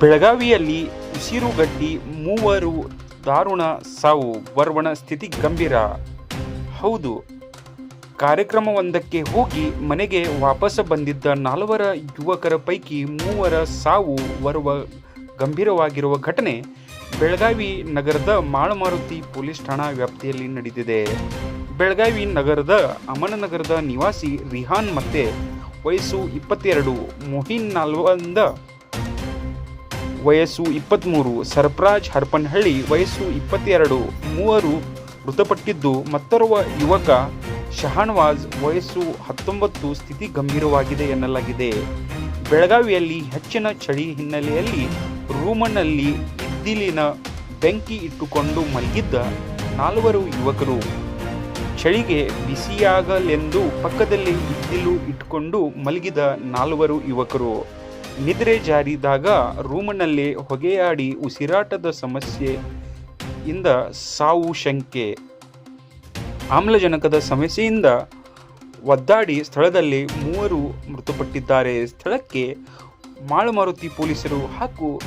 ಬೆಳಗಾವಿಯಲ್ಲಿ ಉಸಿರುಗಟ್ಟಿ ಮೂವರು ದಾರುಣ ಸಾವು ವರ್ವಣ ಸ್ಥಿತಿ ಗಂಭೀರ. ಹೌದು, ಕಾರ್ಯಕ್ರಮವೊಂದಕ್ಕೆ ಹೋಗಿ ಮನೆಗೆ ವಾಪಸ್ ಬಂದಿದ್ದ ನಾಲ್ವರ ಯುವಕರ ಪೈಕಿ ಮೂವರ ಸಾವು ವರ್ವ ಗಂಭೀರವಾಗಿರುವ ಘಟನೆ ಬೆಳಗಾವಿ ನಗರದ ಮಾಳಮಾರುತಿ ಪೊಲೀಸ್ ಠಾಣಾ ವ್ಯಾಪ್ತಿಯಲ್ಲಿ ನಡೆದಿದೆ. ಬೆಳಗಾವಿ ನಗರದ ಅಮನನಗರದ ನಿವಾಸಿ ರಿಹಾನ್ ಮತ್ತೆ ವಯಸ್ಸು ಇಪ್ಪತ್ತೆರಡು, ಮೊಹಿನ್ ನಾಲ್ವಂದ ವಯಸ್ಸು ಇಪ್ಪತ್ತ್ಮೂರು ಸರ್ಪರಾಜ್ ಹರಪನಹಳ್ಳಿ ವಯಸ್ಸು ಇಪ್ಪತ್ತೆರಡು, ಮೂವರು ಮೃತಪಟ್ಟಿದ್ದು ಮತ್ತೋರ್ವ ಯುವಕ ಶಹಾನ್ವಾಜ್ ವಯಸ್ಸು ಹತ್ತೊಂಬತ್ತು ಸ್ಥಿತಿ ಗಂಭೀರವಾಗಿದೆ ಎನ್ನಲಾಗಿದೆ. ಬೆಳಗಾವಿಯಲ್ಲಿ ಹೆಚ್ಚಿನ ಚಳಿ ಹಿನ್ನೆಲೆಯಲ್ಲಿ ರೂಮನಲ್ಲಿ ಇದ್ದಿಲಿನ ಬೆಂಕಿ ಇಟ್ಟುಕೊಂಡು ಮಲಗಿದ್ದ ನಾಲ್ವರು ಯುವಕರು. ಚಳಿಗೆ ಬಿಸಿಯಾಗಲೆಂದು ಪಕ್ಕದಲ್ಲಿ ಇದ್ದಿಲು ಇಟ್ಟುಕೊಂಡು ಮಲಗಿದ ನಾಲ್ವರು ಯುವಕರು. ನಿದ್ರೆ ಜಾರಿದಾಗ ರೂಮ್ನಲ್ಲಿ ಹೊಗೆಯಾಡಿ ಉಸಿರಾಟದ ಸಮಸ್ಯೆಯಿಂದ ಸಾವು ಶಂಕೆ. ಆಮ್ಲಜನಕದ ಸಮಸ್ಯೆಯಿಂದ ಒದ್ದಾಡಿ ಸ್ಥಳದಲ್ಲಿ ಮೂವರು ಮೃತಪಟ್ಟಿದ್ದಾರೆ. ಸ್ಥಳಕ್ಕೆ ಮಾಳುಮಾರುತಿ ಪೊಲೀಸರು ಹಾಗೂ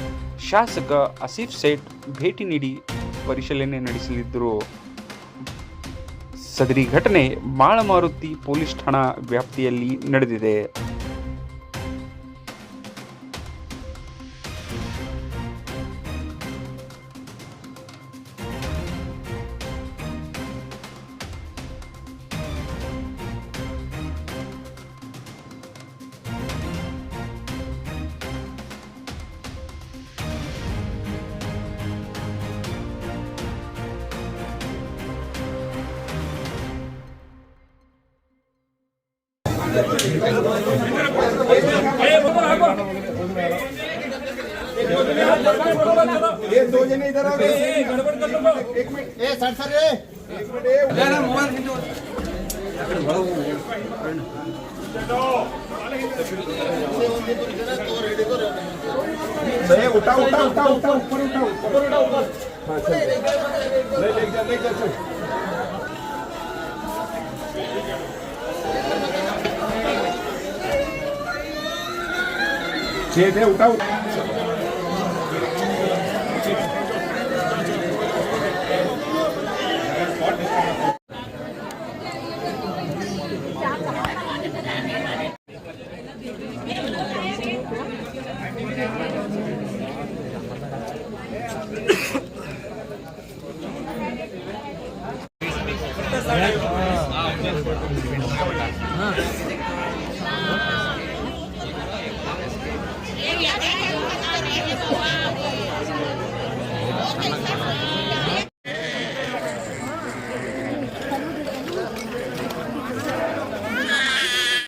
ಶಾಸಕ ಅಸೀಫ್ ಸೇಠ್ ಭೇಟಿ ನೀಡಿ ಪರಿಶೀಲನೆ ನಡೆಸಲಿದ್ದರು. ಸದರಿ ಘಟನೆ ಮಾಳಮಾರುತಿ ಪೊಲೀಸ್ ಠಾಣಾ ವ್ಯಾಪ್ತಿಯಲ್ಲಿ ನಡೆದಿದೆ. दो जने इधर आ गए एक मिनट ए सर सर एक मिनट ए ए, उठा उठा उठा उठा ऊपर उठा ऊपर उठा ऊपर हाँ, चल। ले ले जा ले जा જે છે ઉઠાવું હા Gracias.